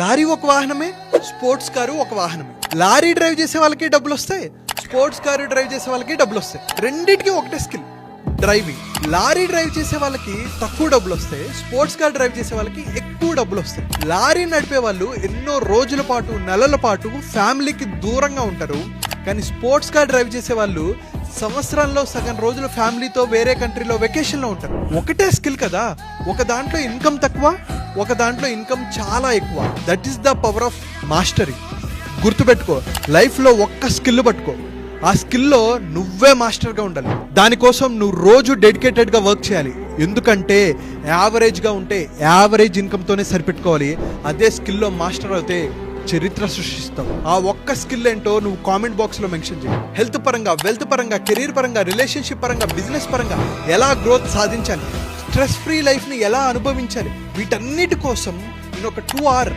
Lorry ఒక వాహనమే sports car ఒక వాహనమే. Lorry drive చేసే వాళ్ళకి డబ్బులు వస్తాయి స్పోర్ట్స్ కారు డ్రైవ్ చేసే వాళ్ళకి డబ్బులు వస్తాయి. రెండింటికి ఒకటే స్కిల్ డ్రైవింగ్. లారీ డ్రైవ్ చేసే వాళ్ళకి తక్కువ డబ్బులు వస్తాయి స్పోర్ట్స్ కార్ డ్రైవ్ చేసే వాళ్ళకి ఎక్కువ డబ్బులు వస్తాయి. లారీ నడిపే వాళ్ళు ఎన్నో రోజుల పాటు నెలల పాటు ఫ్యామిలీకి దూరంగా ఉంటారు. కానీ స్పోర్ట్స్ కార్ డ్రైవ్ చేసే వాళ్ళు సంవత్సరంలో సగం రోజులు ఫ్యామిలీతో వేరే కంట్రీలో వెకేషన్లో ఉంటారు. ఒకటే స్కిల్ కదా ఒక దాంట్లో ఇన్కమ్ తక్కువ ఒక దాంట్లో ఇన్కమ్ చాలా ఎక్కువ. That is the power of mastery గుర్తుపెట్టుకో లైఫ్లో ఒక్క స్కిల్ పట్టుకో. ఆ స్కిల్లో నువ్వే మాస్టర్గా ఉండాలి. దానికోసం నువ్వు రోజు డెడికేటెడ్గా వర్క్ చేయాలి. ఎందుకంటే యావరేజ్గా ఉంటే యావరేజ్ ఇన్కమ్తోనే సరిపెట్టుకోవాలి. అదే స్కిల్లో మాస్టర్ అయితే చరిత్ర సృష్టిస్తావు. ఆ ఒక్క స్కిల్ ఏంటో నువ్వు కామెంట్ బాక్స్లో మెన్షన్ చేయి. హెల్త్ పరంగా వెల్త్ పరంగా కెరీర్ పరంగా రిలేషన్షిప్ పరంగా బిజినెస్ పరంగా ఎలా గ్రోత్ సాధించాలి? స్ట్రెస్ ఫ్రీ లైఫ్ని ఎలా అనుభవించాలి? వీటన్నిటి కోసం నేను ఒక టూ అవర్